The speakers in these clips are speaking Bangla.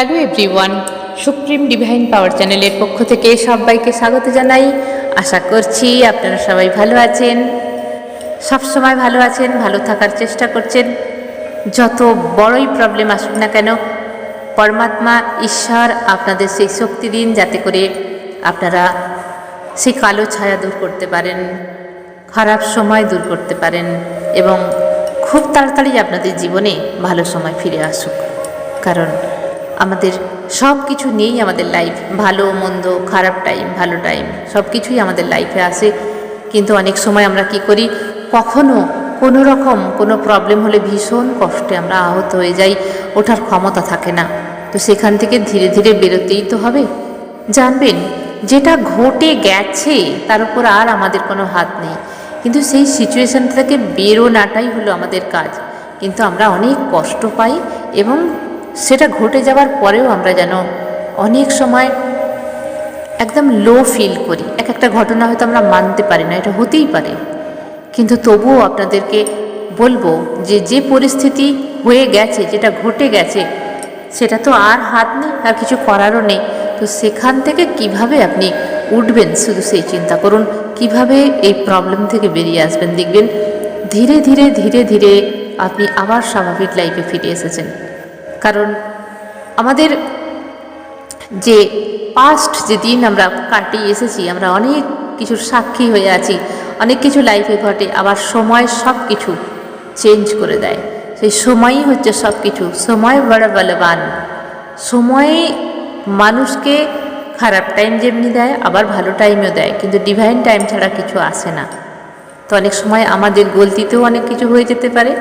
Hello everyone, supreme divine power চ্যানেলের পক্ষ থেকে সবাইকে স্বাগত জানাই। আশা করছি আপনারা সবাই ভালো আছেন। সব সময় ভালো আছেন, ভালো থাকার চেষ্টা করছেন। যত বড়ই প্রবলেম আসুক না কেন, পরমাত্মা, ঈশ্বর আপনাদের সেই শক্তি দিন যাতে করে আপনারা সেই কালো ছায়া দূর করতে পারেন, খারাপ সময় দূর করতে পারেন এবং খুব তাড়াতাড়ি আপনাদের জীবনে ভালো সময় ফিরে আসুক। কারণ আমাদের সব কিছু নিয়েই আমাদের লাইফ ভালো, মন্দ, খারাপ টাইম ভালো টাইম সব কিছুই আমাদের লাইফে আসে কিন্তু অনেক সময় আমরা কি করি? কখনো কোনো রকম কোনো প্রবলেম হলে ভীষণ কষ্টে আমরা আহত হয়ে যাই, ওঠার ক্ষমতা থাকে না। তো সেখান থেকে ধীরে ধীরে বেরোতেই তো হবে। জানবেন, যেটা ঘটে গেছে, তার উপর আর আমাদের কোনো হাত নেই। কিন্তু সেই সিচুয়েশান থেকে বেরোনাটাই হলো আমাদের কাজ। কিন্তু আমরা অনেক কষ্ট পাই এবং সেটা ঘটে যাওয়ার পরেও আমরা যেন অনেক সময় একদম লো ফিল করি। এক একটা ঘটনা হয়তো আমরা মানতে পারি না, এটা হতেই পারে। কিন্তু তবুও আপনাদেরকে বলব যে যে পরিস্থিতি হয়ে গেছে, যেটা ঘটে গেছে, সেটা তো আর হাত নেই, আর কিছু করারও নেই। তো সেখান থেকে কীভাবে আপনি উঠবেন? শুধু সেই চিন্তা করুন, কীভাবে এই প্রবলেম থেকে বেরিয়ে আসবেন? দেখবেন ধীরে ধীরে ধীরে ধীরে আপনি আবার স্বাভাবিক লাইফে ফিরে এসেছেন। কারণ আমাদের যে পাস্ট যে দিন আমরা কাটিয়ে এসেছি, আমরা অনেক কিছুর সাক্ষী হয়ে আছি, অনেক কিছু লাইফে ঘটে, আবার সময় সব কিছু চেঞ্জ করে দেয়। সেই সময়ই হচ্ছে সব কিছু সময় বড় বলবান। সময় মানুষকে খারাপ টাইম যেমনি দেয়, আবার ভালো টাইমও দেয়, কিন্তু ডিভাইন টাইম ছাড়া কিছু আসে না। তো অনেক সময় আমাদের গলতিতেও অনেক কিছু হয়ে যেতে পারে,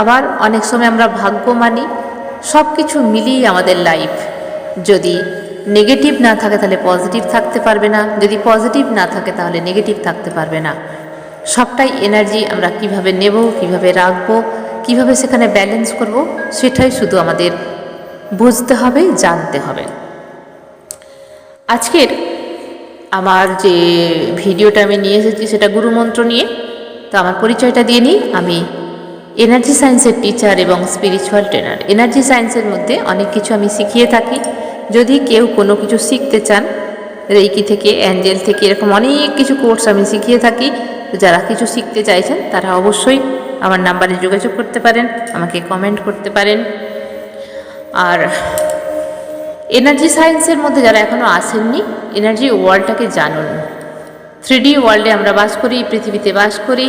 আবার অনেক সময় আমরা ভাগ্য মানি সব কিছু মিলিয়ে আমাদের লাইফ যদি নেগেটিভ না থাকে তাহলে পজিটিভ থাকতে পারবে না। যদি পজিটিভ না থাকে তাহলে নেগেটিভ থাকতে পারবে না। সবটাই এনার্জি আমরা কীভাবে নেব, কীভাবে রাখব, কীভাবে সেখানে ব্যালেন্স করব, সেটাই শুধু আমাদের বুঝতে হবে, জানতে হবে। আজকের আমার যে ভিডিওটা আমি নিয়ে এসেছি সেটা গুরুমন্ত্র নিয়ে। তো আমার পরিচয়টা দিয়ে নিই। আমি এনার্জি সায়েন্সের টিচার এবং স্পিরিচুয়াল ট্রেনার এনার্জি সায়েন্সের মধ্যে অনেক কিছু আমি শিখিয়ে থাকি। যদি কেউ কোনো কিছু শিখতে চান রেইকি থেকে অ্যাঞ্জেল থেকে, এরকম অনেক কিছু কোর্স আমি শিখিয়ে থাকি। যারা কিছু শিখতে চাইছেন, তারা অবশ্যই আমার নাম্বারে যোগাযোগ করতে পারেন, আমাকে কমেন্ট করতে পারেন। আর এনার্জি সায়েন্সের মধ্যে যারা এখনও আসেননি এনার্জি ওয়ার্ল্ডটাকে জানুন। থ্রি ওয়ার্ল্ডে আমরা বাস করি, পৃথিবীতে বাস করি।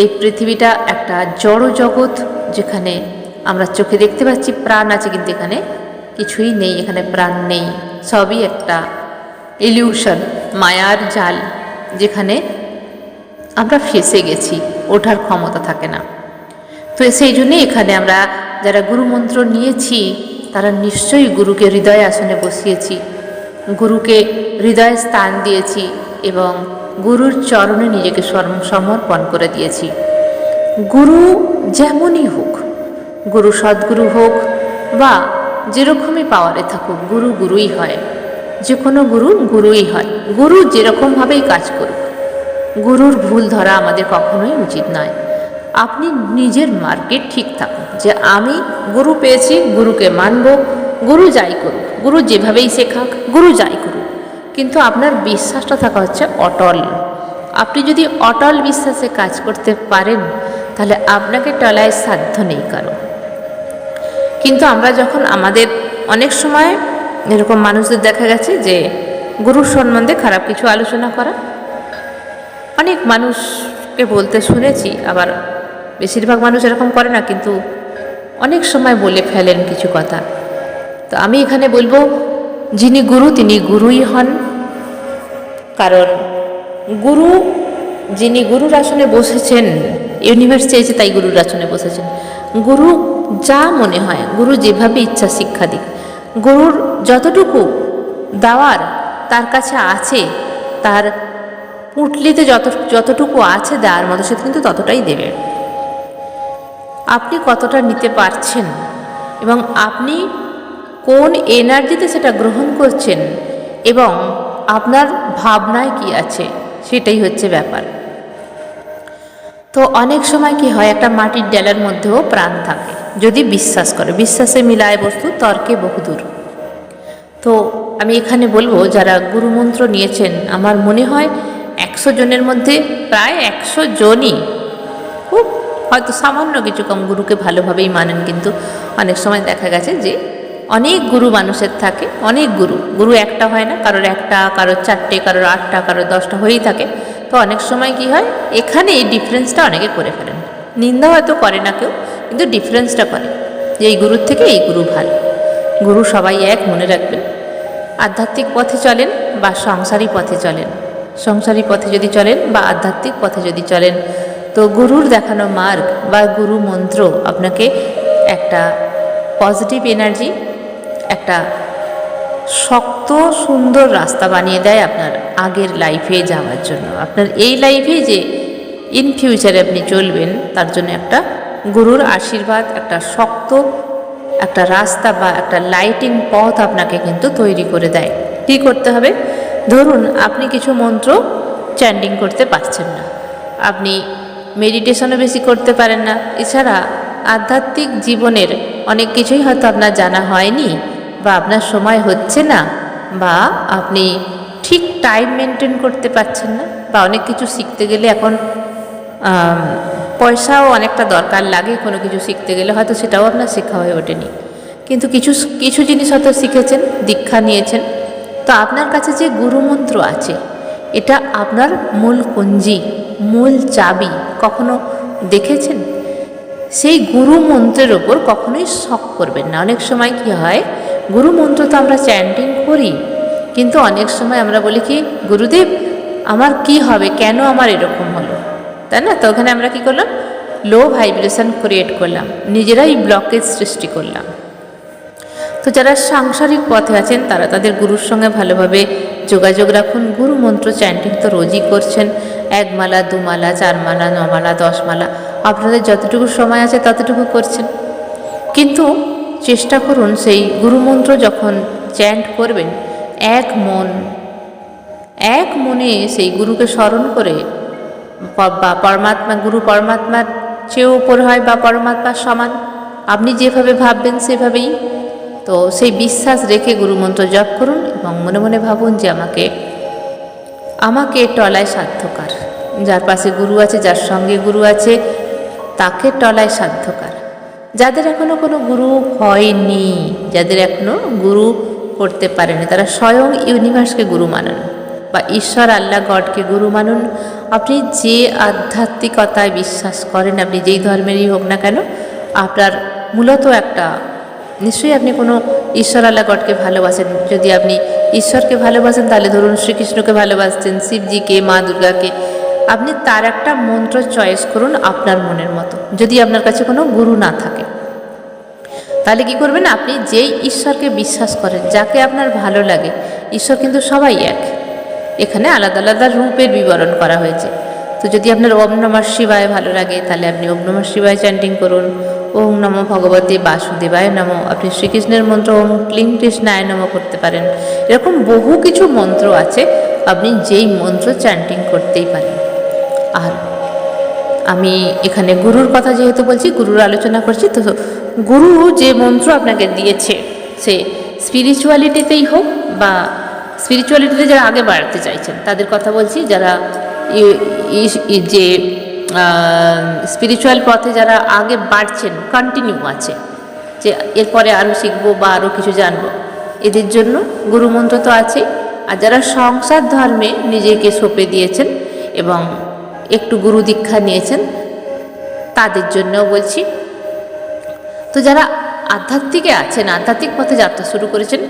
এই পৃথিবীটা একটা জড় জগৎ যেখানে আমরা চোখে দেখতে পাচ্ছি, প্রাণ আছে কিন্তু এখানে কিছুই নেই, এখানে প্রাণ নেই। সবই একটা ইলিউশন, মায়ার জাল যেখানে আমরা ফেসে গেছি, ওঠার ক্ষমতা থাকে না। তো সেই জন্যে এখানে আমরা যারা গুরুমন্ত্র নিয়েছি, তারা নিশ্চয়ই গুরুকে হৃদয় আসনে বসিয়েছি, গুরুকে হৃদয়ে স্থান দিয়েছি এবং গুরুর চরণে নিজেকে সমর্পণ করে দিয়েছি। গুরু যেমনই হোক, গুরু সদ্গুরু হোক বা যেরকমই পাওয়ারে থাকুক, গুরু গুরুই হয়। যে কোনো গুরু গুরুই হয়। গুরু যেরকমভাবেই কাজ করুক। গুরুর ভুল ধরা আমাদের কখনোই উচিত নয়। আপনি নিজের মার্কেট ঠিক থাকুন যে আমি গুরু পেয়েছি, গুরুকে মানব, গুরু যাই করুক, গুরু যেভাবেই শেখাক, গুরু যাই করুক। কিন্তু আপনার বিশ্বাসটা থাকা হচ্ছে অটল। আপনি যদি অটল বিশ্বাসে কাজ করতে পারেন, তাহলে আপনাকে টলায় সাধ্য নেই কারও। কিন্তু আমরা যখন আমাদের অনেক সময় এরকম মানুষদের দেখা গেছে যে গুরুর সম্বন্ধে খারাপ কিছু আলোচনা করা, অনেক মানুষকে বলতে শুনেছি, আবার বেশিরভাগ মানুষ এরকম করে না, কিন্তু অনেক সময় বলে ফেলেন কিছু কথা। তো আমি এখানে বলব, যিনি গুরু, তিনি গুরুই হন। কারণ গুরু, যিনি গুরুর আসনে বসেছেন ইউনিভার্স চেয়েছে তাই গুরুর আসনে বসেছেন, গুরু যা মনে হয়, গুরু যেভাবে ইচ্ছা শিক্ষা দিক, গুরুর যতটুকু দেওয়ার তার কাছে আছে, তার পুটলিতে যত, যতটুকু আছে দেওয়ার মতো, সে কিন্তু ততটাই দেবে। আপনি কতটা নিতে পারছেন এবং আপনি কোন এনার্জিতে সেটা গ্রহণ করছেন এবং আপনার ভাবনায় কি আছে? সেটাই হচ্ছে ব্যাপার। তো অনেক সময় কি হয়, একটা মাটির ডেলার মধ্যেও প্রাণ থাকে। যদি বিশ্বাস করে, বিশ্বাসে মিলায় বস্তু, তর্কে বহুদূর তো আমি এখানে বলব, যারা গুরুমন্ত্র নিয়েছেন, আমার মনে হয় একশো জনের মধ্যে প্রায় একশো জনই খুব হয়তো সামান্য কিছু কম গুরুকে ভালোভাবেই মানেন, কিন্তু অনেক সময় দেখা গেছে যে অনেক গুরু মানুষের থাকে, অনেক গুরু। গুরু একটা হয় না, কারোর একটা, কারোর চারটে, কারোর আটটা, কারোর দশটা হয়েই থাকে। তো অনেক সময় কি হয়, এখানে এই ডিফারেন্সটা অনেকে করে ফেলেন। নিন্দা হয়তো করে না কেউ, কিন্তু ডিফারেন্সটা করে যে এই গুরুর থেকে এই গুরু ভালো। গুরু সবাই এক, মনে রাখবেন। আধ্যাত্মিক পথে চলেন বা সংসারী পথে চলেন। সংসারী পথে যদি চলেন বা আধ্যাত্মিক পথে যদি চলেন, তো গুরুর দেখানো মার্গ বা গুরু মন্ত্র আপনাকে একটা পজিটিভ এনার্জি একটা শক্ত, সুন্দর রাস্তা বানিয়ে দেয় আপনার আগের লাইফে যাওয়ার জন্য। আপনার এই লাইফে যে ইন ফিউচারে আপনি চলবেন, তার জন্য একটা গুরুর আশীর্বাদ, একটা শক্ত, একটা রাস্তা বা একটা লাইটিং পথ আপনাকে কিন্তু তৈরি করে দেয়। কী করতে হবে? ধরুন, আপনি কিছু মন্ত্র চ্যান্ডিং করতে পারছেন না। আপনি মেডিটেশনও বেশি করতে পারেন না। এছাড়া আধ্যাত্মিক জীবনের অনেক কিছুই হয়তো আপনার জানা হয়নি। বা আপনার সময় হচ্ছে না বা আপনি ঠিক টাইম মেনটেন করতে পারছেন না বা অনেক কিছু শিখতে গেলে এখন পয়সাও অনেকটা দরকার লাগে কোনো কিছু শিখতে গেলে, হয়তো সেটাও আপনার শেখা হয়ে ওঠেনি। কিন্তু কিছু কিছু জিনিস হয়তো শিখেছেন, দীক্ষা নিয়েছেন। তো আপনার কাছে যে গুরুমন্ত্র আছে, এটা আপনার মূল কুঞ্জি মূল চাবি কখনো দেখেছেন? সেই গুরু মন্ত্রের ওপর কখনোই শখ করবেন না। অনেক সময় কি হয়, গুরু মন্ত্র তো আমরা চ্যান্টিং করি, কিন্তু অনেক সময় আমরা বলি কি, গুরুদেব, আমার কি হবে? কেন আমার এরকম হলো? তাই না? তো ওখানে আমরা কি করলাম? লো ভাইব্রেশন ক্রিয়েট করলাম। নিজেরাই ব্লকেজ সৃষ্টি করলাম। তো যারা সাংসারিক পথে আছেন, তারা তাদের গুরুর সঙ্গে ভালোভাবে যোগাযোগ রাখুন। গুরু মন্ত্র চ্যান্টিং তো রোজই করছেন। এক মালা দু মালা চার মালা ন মালা দশ মালা আপনাদের যতটুকু সময় আছে ততটুকু করছেন। কিন্তু চেষ্টা করুন সেই গুরুমন্ত্র যখন চ্যান্ট করবেন, এক মন, এক মনে সেই গুরুকে স্মরণ করে বা পরমাত্মা, গুরু পরমাত্মার চেয়েও উপর হয় বা পরমাত্মার সমান। আপনি যেভাবে ভাববেন সেভাবেই। তো সেই বিশ্বাস রেখে গুরুমন্ত্র জপ করুন এবং মনে মনে ভাবুন যে আমাকে আমাকে টলায় সাধ্যকার যার পাশে গুরু আছে, যার সঙ্গে গুরু আছে তাকে টলায় সাধ্যকার। যাদের এখনও কোনো গুরু হয়নি, যাদের এখনও গুরু করতে পারেনি, তারা স্বয়ং ইউনিভার্সকে গুরু মানুন বা ঈশ্বর আল্লাহ গডকে গুরু মানুন। আপনি যে আধ্যাত্মিকতায় বিশ্বাস করেন, আপনি যেই ধর্মেরই হোক না কেন, আপনার মূলত একটা, নিশ্চয়ই আপনি কোনো ঈশ্বর আল্লাহ গডকে ভালোবাসেন। যদি আপনি ঈশ্বরকে ভালোবাসেন, তাহলে ধরুন শ্রীকৃষ্ণকে ভালোবাসছেন, শিবজিকে, মা দুর্গাকে আপনি তার একটা মন্ত্র চয়েস করুন আপনার মনের মতো, যদি আপনার কাছে কোনো গুরু না থাকে। তাহলে কি করবেন আপনি? যেই ঈশ্বরকে বিশ্বাস করেন, যাকে আপনার ভালো লাগে, ঈশ্বর কিন্তু সবাই এক। এখানে আলাদা আলাদা রূপের বিবরণ করা হয়েছে। তো যদি আপনার ওম নমঃ শিবায় ভালো লাগে, তাহলে আপনি ওম নমঃ শিবায় চ্যান্টিং করুন। ওম নম ভগবতী বাসুদেবায় নম। আপনি শ্রীকৃষ্ণের মন্ত্র ওম ক্লিং কৃষ্ণায় নম করতে পারেন। এরকম বহু কিছু মন্ত্র আছে, আপনি যেই মন্ত্র চ্যান্টিং করতেই পারেন। আর আমি এখানে গুরুর কথা যেহেতু বলছি, গুরুর আলোচনা করছি, তো গুরু যে মন্ত্র আপনাকে দিয়েছে, সে স্পিরিচুয়ালিটিতেই হোক বা স্পিরিচুয়ালিটিতে যারা আগে বাড়তে চাইছেন, তাদের কথা বলছি, যারা যে স্পিরিচুয়াল পথে যারা আগে বাড়ছেন কন্টিনিউ আছে, যে এরপরে আরও শিখব বা আরও কিছু জানব, এদের জন্য গুরুমন্ত্র তো আছেই। আর যারা সংসার ধর্মে নিজেকে সঁপে দিয়েছেন এবং একটু গুরু দীক্ষা নিয়েছেন, তাদের জন্যও বলছি। তো যারা আধ্যাত্মিকে আছেন, আধ্যাত্মিক পথে যাত্রা শুরু করেছেন,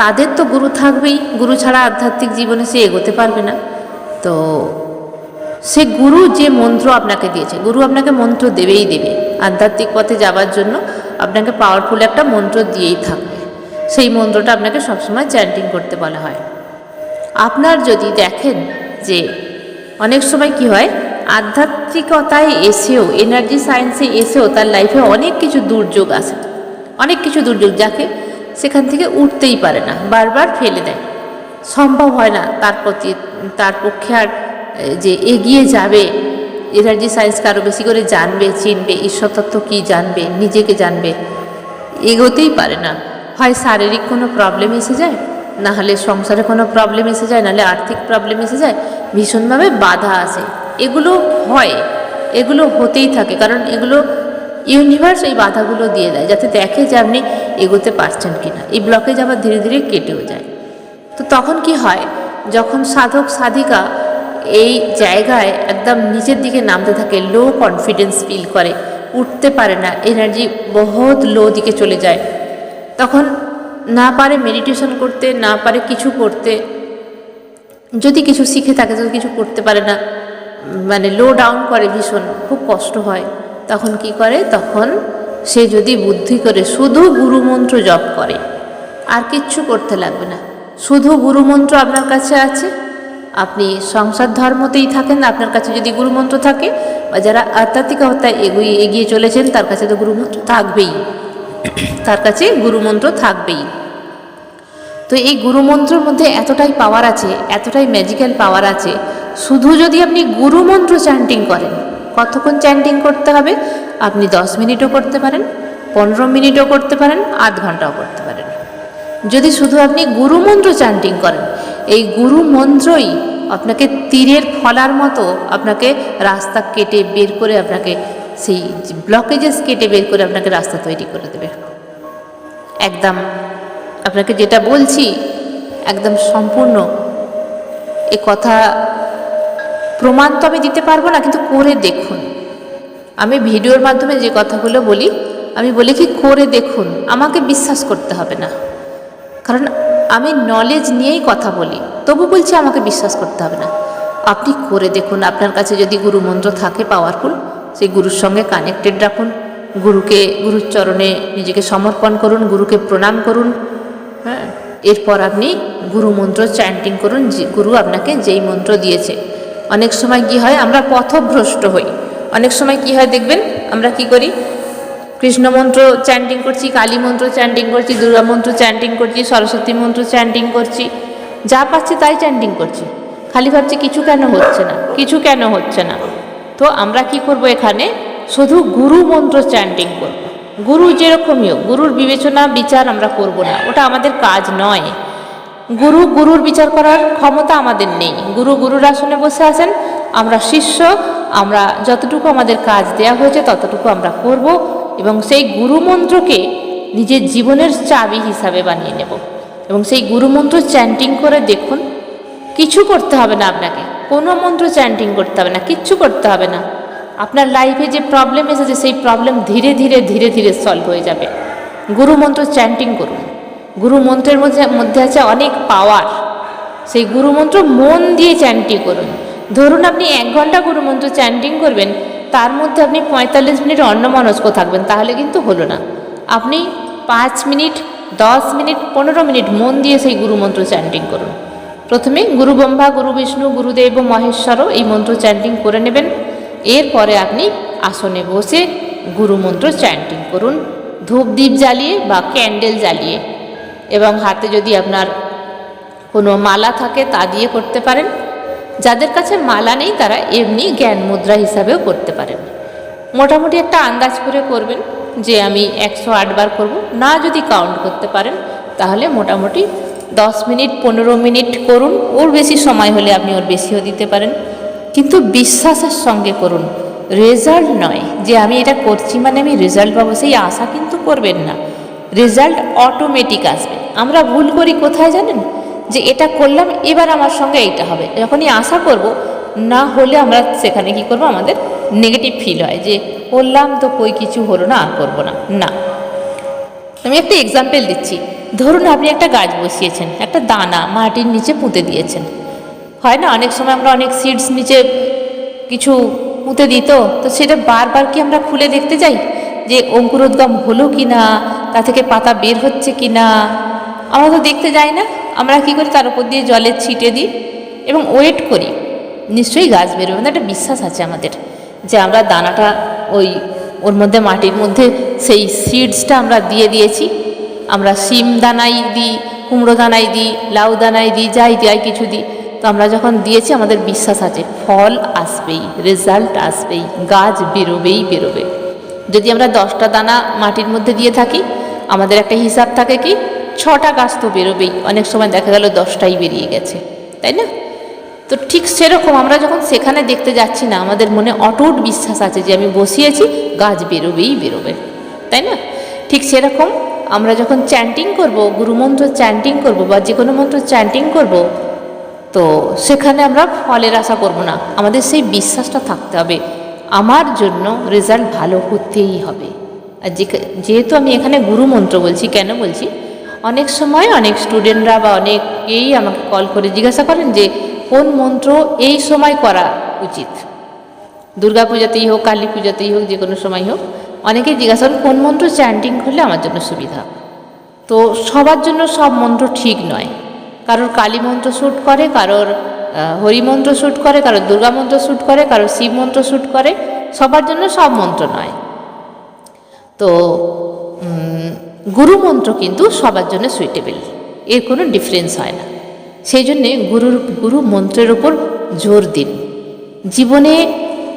তাদের তো গুরু থাকবেই। গুরু ছাড়া আধ্যাত্মিক জীবনে সে এগোতে পারবে না। তো সে গুরু যে মন্ত্র আপনাকে দিয়েছে, গুরু আপনাকে মন্ত্র দেবেই দেবে। আধ্যাত্মিক পথে যাওয়ার জন্য আপনাকে পাওয়ারফুল একটা মন্ত্র দিয়েই থাকবে। সেই মন্ত্রটা আপনাকে সবসময় চ্যান্টিং করতে বলা হয়। আপনার যদি দেখেন যে অনেক সময় কি হয়, আধ্যাত্মিকতায় এসেও এনার্জি সায়েন্সে এসেও তার লাইফে অনেক কিছু দুর্যোগ আসে অনেক কিছু দুর্যোগ যাকে সেখান থেকে উঠতেই পারে না, বারবার ফেলে দেয়। সম্ভব হয় না তার প্রতি, তার পক্ষে আর যে এগিয়ে যাবে এনার্জি সায়েন্সকে আরও বেশি করে জানবে, চিনবে ঈশ্বর তত্ত্ব কী জানবে, নিজেকে জানবে, এগোতেই পারে না। হয় শারীরিক কোনো প্রবলেম এসে যায়, না হলে সংসারে কোনো প্রবলেম এসে যায় নাহলে আর্থিক প্রবলেম এসে যায় ভীষণভাবে বাধা আসে এগুলো হয়, এগুলো হতেই থাকে, কারণ এগুলো ইউনিভার্স এই বাধাগুলো দিয়ে দেয়, যাতে দেখে যে আপনি এগোতে পারছেন কিনা। এই ব্লকেজ আবার ধীরে ধীরে কেটেও যায়। তো তখন কি হয়, যখন সাধক, সাধিকা এই জায়গায় একদম নিচের দিকে নামতে থাকে লো কনফিডেন্স ফিল করে, উঠতে পারে না এনার্জি বহুত লো দিকে চলে যায়, তখন না পারে মেডিটেশন করতে, না পারে কিছু করতে যদি কিছু শিখে থাকে, যদি কিছু করতে পারে না মানে লো ডাউন করে ভীষণ, খুব কষ্ট হয়, তখন কি করে? তখন সে যদি বুদ্ধি করে শুধু গুরুমন্ত্র জপ করে, আর কিচ্ছু করতে লাগবে না। শুধু গুরুমন্ত্র আপনার কাছে আছে? আপনি সংসার ধর্মতেই থাকেন, আপনার কাছে যদি গুরুমন্ত্র থাকে, বা যারা আধ্যাত্মিক অবস্থায় এগিয়ে এগিয়ে চলেছেন, তার কাছে তো গুরুমন্ত্র থাকবেই। তার কাছে গুরুমন্ত্র থাকবেই। তো এই গুরুমন্ত্রের মধ্যে এতটাই পাওয়ার আছে, এতটাই ম্যাজিক্যাল পাওয়ার আছে। শুধু যদি আপনি গুরুমন্ত্র চ্যান্টিং করেন, কতক্ষণ চ্যান্টিং করতে হবে? আপনি দশ মিনিটও করতে পারেন, পনেরো মিনিটও করতে পারেন, আধ ঘন্টাও করতে পারেন। যদি শুধু আপনি গুরুমন্ত্র চ্যান্টিং করেন, এই গুরু মন্ত্রই আপনাকে তীরের ফলার মতো আপনাকে রাস্তা কেটে বের করে আপনাকে সেই ব্লকেজেস কেটে বের করে আপনাকে রাস্তা তৈরি করে দেবে। একদম আপনাকে যেটা বলছি, একদম সম্পূর্ণ। এ কথা প্রমাণ তো আমি দিতে পারব না, কিন্তু করে দেখুন। আমি ভিডিওর মাধ্যমে যে কথাগুলো বলি, আমি বলি কি করে দেখুন, আমাকে বিশ্বাস করতে হবে না। কারণ আমি নলেজ নিয়েই কথা বলি, তবু বলছি আমাকে বিশ্বাস করতে হবে না। আপনি করে দেখুন, আপনার কাছে যদি গুরু মন্ত্র থাকে পাওয়ারফুল সেই গুরুর সঙ্গে কানেক্টেড রাখুন। গুরুকে, গুরুর চরণে নিজেকে সমর্পণ করুন, গুরুকে প্রণাম করুন। হ্যাঁ। এরপর আপনি গুরু মন্ত্র চ্যান্টিং করুন গুরু আপনাকে যেই মন্ত্র দিয়েছে। অনেক সময় কি হয়, আমরা পথভ্রষ্ট হই। অনেক সময় কি হয় দেখবেন, আমরা কি করি? কৃষ্ণ মন্ত্র চ্যান্টিং করছি, কালী মন্ত্র চ্যান্টিং করছি, দুর্গা মন্ত্র চ্যান্টিং করছি, সরস্বতী মন্ত্র চ্যান্টিং করছি। যা পাচ্ছি তাই চ্যান্টিং করছি। খালি ভাবছি কিছু কেন হচ্ছে না, কিছু কেন হচ্ছে না। তো আমরা কি করব এখানে? শুধু গুরু মন্ত্র চ্যান্টিং করব। গুরু যেরকমই গুরুর বিবেচনা, বিচার আমরা করব না। ওটা আমাদের কাজ নয়। গুরু, গুরুর বিচার করার ক্ষমতা আমাদের নেই। গুরু, গুরুর আসনে বসে আছেন, আমরা শিষ্য, আমরা যতটুকু আমাদের কাজ দেয়া হয়েছে ততটুকু আমরা করব এবং সেই গুরু মন্ত্রকে নিজের জীবনের চাবি হিসাবে বানিয়ে নেব। এবং সেই গুরু মন্ত্র চ্যান্টিং করে দেখুন, কিছু করতে হবে না আপনাকে। কোনো মন্ত্র চ্যান্টিং করতে হবে না, কিচ্ছু করতে হবে না। আপনার লাইফে যে প্রবলেম এসেছে, সেই প্রবলেম ধীরে ধীরে ধীরে ধীরে সলভ হয়ে যাবে। গুরু মন্ত্র চ্যান্টিং করুন। গুরু মন্ত্রের মধ্যে মধ্যে আছে অনেক পাওয়ার সেই গুরুমন্ত্র মন দিয়ে চ্যান্টিং করুন। ধরুন আপনি এক ঘণ্টা গুরুমন্ত্র চ্যান্টিং করবেন, তার মধ্যে আপনি পঁয়তাল্লিশ মিনিট অন্যমনস্ক থাকবেন, তাহলে কিন্তু হলো না। আপনি পাঁচ মিনিট, দশ মিনিট, পনেরো মিনিট মন দিয়ে সেই গুরুমন্ত্র চ্যান্টিং করুন। প্রথমে গুরু ব্রহ্মা, গুরু বিষ্ণু, গুরুদেব, মহেশ্বরও এই মন্ত্র চ্যান্টিং করে নেবেন। এরপরে আপনি আসনে বসে গুরুমন্ত্র চ্যান্টিং করুন। ধূপ দ্বীপ জ্বালিয়ে বা ক্যান্ডেল জ্বালিয়ে। এবং হাতে যদি আপনার কোনো মালা থাকে তা দিয়ে করতে পারেন। যাদের কাছে মালা নেই তারা এমনি জ্ঞান মুদ্রা হিসাবেও করতে পারেন। মোটামুটি একটা আন্দাজ করে করবেন যে আমি একশো আটবার করব। না যদি কাউন্ট করতে পারেন, তাহলে মোটামুটি দশ মিনিট, পনেরো মিনিট করুন। ওর বেশি সময় হলে আপনি ওর বেশিও দিতে পারেন। বিশ্বাসের সঙ্গে করুন রেজাল্ট নয়। যে আমি এটা করছি মানে আমি রেজাল্ট পাবো, সেই আশা কিন্তু করবেন না। রেজাল্ট অটোমেটিক আসবে। আমরা ভুল করি কোথায় জানেন? যে এটা করলাম, এবার আমার সঙ্গে এইটা হবে। যখনই আশা করব, না হলে আমরা সেখানে কি করব? আমাদের নেগেটিভ ফিল হয় যে করলাম তো কই কিছু হলো না, আর করব না। না। আমি একটা এক্সাম্পল দিচ্ছি। ধরুন আপনি একটা গাছ বসিয়েছেন, একটা দানা মাটির নিচে পুঁতে দিয়েছেন। হয় না? অনেক সময় আমরা অনেক সিডস নিচে কিছু পুঁতে দিত তো। সেটা বারবার কি আমরা খুলে দেখতে যাই? যে অঙ্কুরোদ্গম হলো কি না তা থেকে পাতা বের হচ্ছে কি না আমরা তো দেখতে যাই না। আমরা কি করি? তার উপর দিয়ে জলে ছিটে দিই এবং ওয়েট করি। নিশ্চয়ই গাছ বেরোবে মানে একটা বিশ্বাস আছে আমাদের যে আমরা দানাটা ওই ওর মধ্যে মাটির মধ্যে সেই সিডসটা আমরা দিয়ে দিয়েছি। আমরা শিম দানাই দিই, কুমড়ো দানাই দিই, লাউ দানাই দিই, যাই যাই কিছু দিই। তো আমরা যখন দিয়েছি, আমাদের বিশ্বাস আছে, ফল আসবেই রেজাল্ট আসবেই, গাছ বেরোবেই বেরোবে। যদি আমরা দশটা দানা মাটির মধ্যে দিয়ে থাকি, আমাদের একটা হিসাব থাকে কি, ছটা গাছ তো বেরোবেই, অনেক সময় দেখা গেল দশটাই বেরিয়ে গেছে, তাই না? তো ঠিক সেরকম আমরা যখন সেখানে দেখতে যাচ্ছি না, আমাদের মনে অটুট বিশ্বাস আছে যে আমি বসিয়েছি, গাছ বেরোবেই বেরোবে, তাই না? ঠিক সেরকম আমরা যখন চ্যান্টিং করব, গুরুমন্ত্র চ্যান্টিং করব বা যে কোনো মন্ত্র চ্যান্টিং করব তো সেখানে আমরা ফলের আশা করব না। আমাদের সেই বিশ্বাসটা থাকতে হবে। আমার জন্য রেজাল্ট ভালো হতেই হবে। আর যেহেতু আমি এখানে গুরু মন্ত্র বলছি, কেন বলছি? অনেক সময় অনেক স্টুডেন্টরা বা অনেকেই আমাকে কল করে জিজ্ঞাসা করেন যে, কোন মন্ত্র এই সময় করা উচিত? দুর্গা পূজাতেই হোক, কালী পূজাতেই হোক যে কোনো সময় হোক। অনেকেই জিজ্ঞাসা করেন, কোন মন্ত্র চ্যান্টিং করলে আমার জন্য সুবিধা? তো সবার জন্য সব মন্ত্র ঠিক নয়। কারোর কালী মন্ত্র শ্যুট করে কারোর আহ, হরি মন্ত্র শ্যুট করে কারোর দুর্গা মন্ত্র শ্যুট করে কারোর শিব মন্ত্র শ্যুট করে। সবার জন্য সব মন্ত্র নয়। তো গুরু মন্ত্র কিন্তু সবার জন্য সুইটেবল এর কোনো ডিফারেন্স হয় না। সেই জন্যে গুরুর গুরু মন্ত্রের ওপর জোর দিন। জীবনে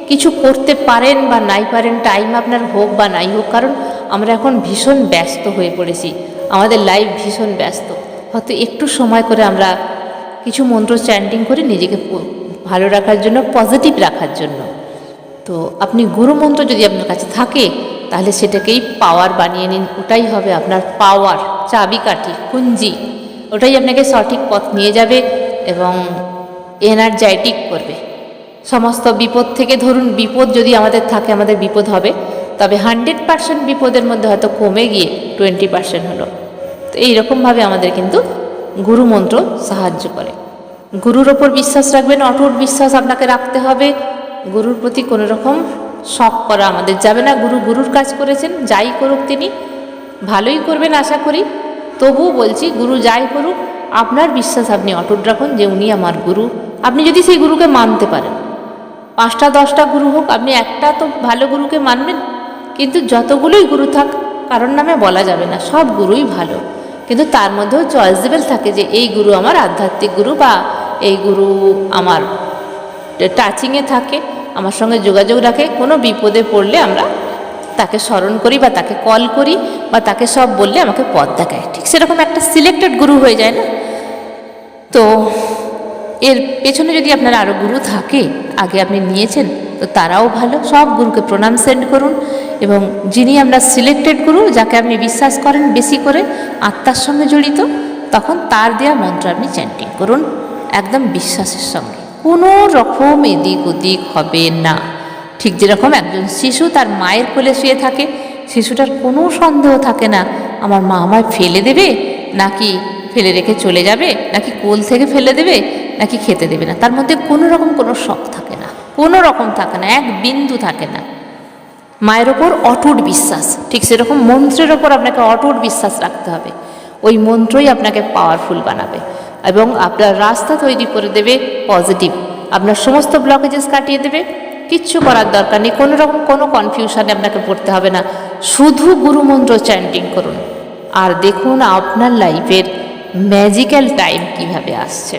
কিছু করতে পারেন বা নাই পারেন টাইম আপনার হোক বা নাই হোক কারণ আমরা এখন ভীষণ ব্যস্ত হয়ে পড়েছি। আমাদের লাইফ ভীষণ ব্যস্ত। হয়তো একটু সময় করে আমরা কিছু মন্ত্র চ্যান্টিং করে নিজেকে ভালো রাখার জন্য পজিটিভ রাখার জন্য। তো আপনি গুরু মন্ত্র যদি আপনার কাছে থাকে, তাহলে সেটাকেই পাওয়ার বানিয়ে নিন। ওটাই হবে আপনার পাওয়ার চাবিকাঠি, কুঞ্জি। ওটাই আপনাকে সঠিক পথ নিয়ে যাবে এবং এনার্জাইটিক করবে। সমস্ত বিপদ থেকে ধরুন, বিপদ যদি আমাদের থাকে, আমাদের বিপদ হবে, তবে হান্ড্রেড পার্সেন্ট বিপদের মধ্যে হয়তো কমে গিয়ে টোয়েন্টি পার্সেন্ট হলো। তো এইরকমভাবে আমাদের কিন্তু গুরু মন্ত্র সাহায্য করে। গুরুর ওপর বিশ্বাস রাখবেন, অটুট বিশ্বাস আপনাকে রাখতে হবে। গুরুর প্রতি কোনো রকম শখ করা আমাদের যাবে না। গুরু গুরুর কাজ করেছেন, যাই করুক তিনি। ভালোই করবেন আশা করি। তবুও বলছি, গুরু যাই করুক, আপনার বিশ্বাস আপনি অটুট রাখুন যে উনি আমার গুরু। আপনি যদি সেই গুরুকে মানতে পারেন। পাঁচটা, দশটা গুরু হোক, আপনি একটা তো ভালো গুরুকে মানবেন, কিন্তু যতগুলোই গুরু থাক, কারোর নামে বলা যাবে না। সব গুরুই ভালো। কিন্তু তার মধ্যেও চয়েসেবল থাকে যে এই গুরু আমার আধ্যাত্মিক গুরু বা এই গুরু আমার টাচিংয়ে থাকে, আমার সঙ্গে যোগাযোগ রাখে, কোনো বিপদে পড়লে আমরা তাকে স্মরণ করি বা তাকে কল করি বা তাকে সব বললে আমাকে পথ দেখায়। ঠিক সেরকম একটা সিলেক্টেড গুরু হয়ে যায় না? তো এর পেছনে যদি আপনার আরও গুরু থাকে, আগে আপনি নিয়েছেন তো তারাও ভালো। সব গুরুকে প্রণাম সেন্ড করুন এবং যিনি আমরা সিলেক্টেড গুরু, যাকে আপনি বিশ্বাস করেন বেশি করে আত্মার সঙ্গে জড়িত, তখন তার দেওয়া মন্ত্র আপনি চ্যান্টিং করুন। একদম বিশ্বাসের সঙ্গে। কোনো রকম এদিক ওদিক হবে না। ঠিক যেরকম একজন শিশু তার মায়ের কোলে শুয়ে থাকে, শিশুটার কোনো সন্দেহ থাকে না, আমার মা আমায় ফেলে দেবে? নাকি ফেলে রেখে চলে যাবে? নাকি কোল থেকে ফেলে দেবে? নাকি খেতে দেবে না? তার মধ্যে কোনো রকম কোনো শখ থাকে না। কোনো রকম থাকে না, এক বিন্দু থাকে না। মায়ের ওপর অটুট বিশ্বাস, ঠিক সেরকম মন্ত্রের ওপর আপনাকে অটুট বিশ্বাস রাখতে হবে। ওই মন্ত্রই আপনাকে পাওয়ারফুল বানাবে এবং আপনার রাস্তা তৈরি করে দেবে পজিটিভ আপনার সমস্ত ব্লকেজেস কাটিয়ে দেবে, কিচ্ছু করার দরকার নেই, কোনো রকম কোনো কনফিউশনে আপনাকে পড়তে হবে না। শুধু গুরুমন্ত্র চ্যান্টিং করুন। আর দেখুন আপনার লাইফের ম্যাজিক্যাল টাইম কীভাবে আসছে।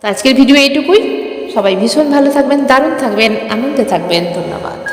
তো আজকের ভিডিও এইটুকুই। সবাই ভীষণ ভালো থাকবেন দারুণ থাকবেন আনন্দে থাকবেন। ধন্যবাদ।